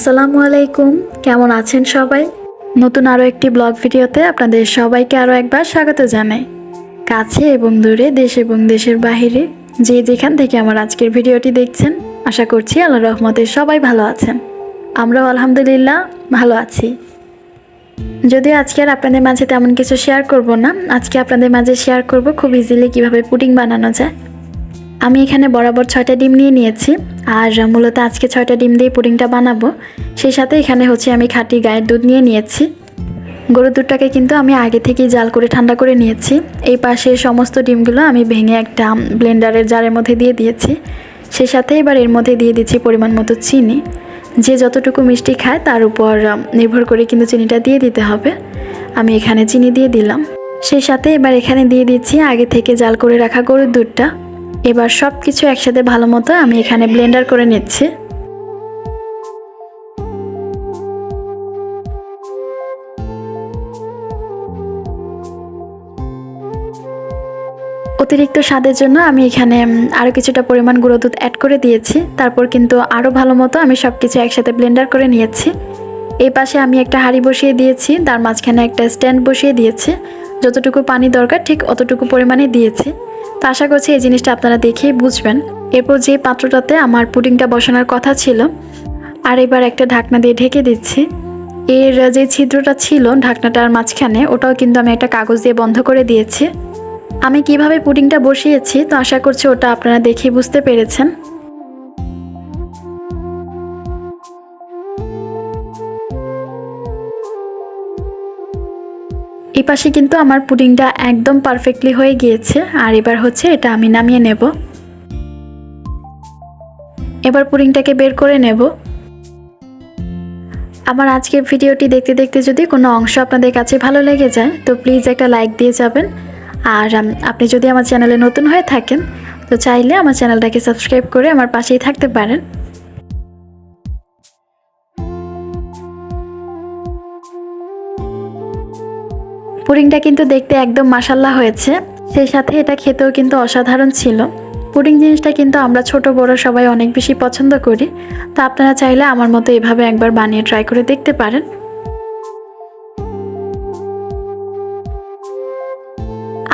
আসসালামু আলাইকুম। কেমন আছেন সবাই? নতুন আরও একটি ব্লগ ভিডিওতে আপনাদের সবাইকে আরও একবার স্বাগত জানাই। কাছে এবং দূরে, দেশ এবং দেশের বাহিরে, যে যেখান থেকে আমার আজকের ভিডিওটি দেখছেন, আশা করছি আল্লাহ রহমতে সবাই ভালো আছেন। আমরাও আলহামদুলিল্লাহ ভালো আছি। যদিও আজকে আর আপনাদের মাঝে তেমন কিছু শেয়ার করব না, আজকে আপনাদের মাঝে শেয়ার করব খুব ইজিলি কীভাবে পুডিং বানানো যায়। আমি এখানে বরাবর ছয়টা ডিম নিয়ে নিয়েছি, আর মূলত আজকে ছয়টা ডিম দিয়ে পুডিংটা বানাবো। সেই সাথে এখানে হচ্ছে আমি খাঁটি গায়ের দুধ নিয়ে নিয়েছি। গরুর দুধটাকে কিন্তু আমি আগে থেকেই জাল করে ঠান্ডা করে নিয়েছি। এই পাশে সমস্ত ডিমগুলো আমি ভেঙে একটা ব্লেন্ডারের জারের মধ্যে দিয়ে দিয়েছি। সেই সাথে এবার এর মধ্যে দিয়ে দিচ্ছি পরিমাণ মতো চিনি। যে যতটুকু মিষ্টি খায় তার উপর নির্ভর করে কিন্তু চিনিটা দিয়ে দিতে হবে। আমি এখানে চিনি দিয়ে দিলাম। সেই সাথে এবার এখানে দিয়ে দিচ্ছি আগে থেকে জাল করে রাখা গরুর দুধটা। এবার সব কিছু একসাথে ভালো মতো আমি এখানে ব্লেন্ডার করে নিচ্ছি। অতিরিক্ত স্বাদের জন্য আমি এখানে আরও কিছুটা পরিমাণ গুঁড়ো দুধ অ্যাড করে দিয়েছি। তারপর কিন্তু আরও ভালো মতো আমি সব কিছু একসাথে ব্লেন্ডার করে নিয়েছি। এই পাশে আমি একটা হাঁড়ি বসিয়ে দিয়েছি, তার মাঝখানে একটা স্ট্যান্ড বসিয়ে দিয়েছি। যতটুকু পানি দরকার, ঠিক অতটুকু পরিমাণে দিয়েছি। তো আশা করছি এই জিনিসটা আপনারা দেখেই বুঝবেন। এরপর যে পাত্রটাতে আমার পুডিংটা বসানোর কথা ছিল, আর এবার একটা ঢাকনা দিয়ে ঢেকে দিচ্ছি। এর যে ছিদ্রটা ছিল ঢাকনাটার মাঝখানে, ওটাও কিন্তু আমি একটা কাগজ দিয়ে বন্ধ করে দিয়েছি। আমি কীভাবে পুডিংটা বসিয়েছি, তো আশা করছি ওটা আপনারা দেখে বুঝতে পেরেছেন। এই পাশে কিন্তু আমার পুডিংটা একদম পারফেক্টলি হয়ে গিয়েছে। আর এবার হচ্ছে এটা আমি নামিয়ে নেব। এবার পুডিংটাকে বের করে নেব। আমার আজকের ভিডিওটি দেখতে দেখতে যদি কোনো অংশ আপনাদের কাছে ভালো লেগে যায়, তো প্লিজ একটা লাইক দিয়ে যাবেন। আর আপনি যদি আমার চ্যানেলে নতুন হয়ে থাকেন, তো চাইলে আমার চ্যানেলটাকে সাবস্ক্রাইব করে আমার পাশেই থাকতে পারেন। পুডিংটা কিন্তু দেখতে একদম মাসাল্লা হয়েছে। সেই সাথে এটা খেতেও কিন্তু অসাধারণ ছিল। পুডিং জিনিসটা কিন্তু আমরা ছোট, বড় সবাই অনেক বেশি পছন্দ করি। তো আপনারা চাইলে আমার মতো এভাবে একবার বানিয়ে ট্রাই করে দেখতে পারেন।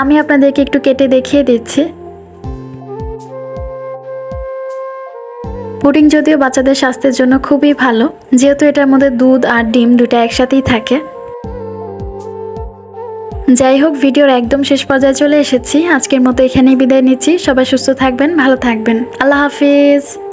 আমি আপনাদেরকে একটু কেটে দেখিয়ে দিচ্ছি। পুডিং যদিও বাচ্চাদের স্বাস্থ্যের জন্য খুবই ভালো, যেহেতু এটার মধ্যে দুধ আর ডিম দুটো একসাথেই থাকে। যাই হোক ভিডিওর একদম শেষ পর্যায়ে চলে এসেছি। আজকের মতো এখানেই বিদায় নিচ্ছি। সবাই সুস্থ থাকবেন, ভালো থাকবেন। আল্লাহ হাফিজ।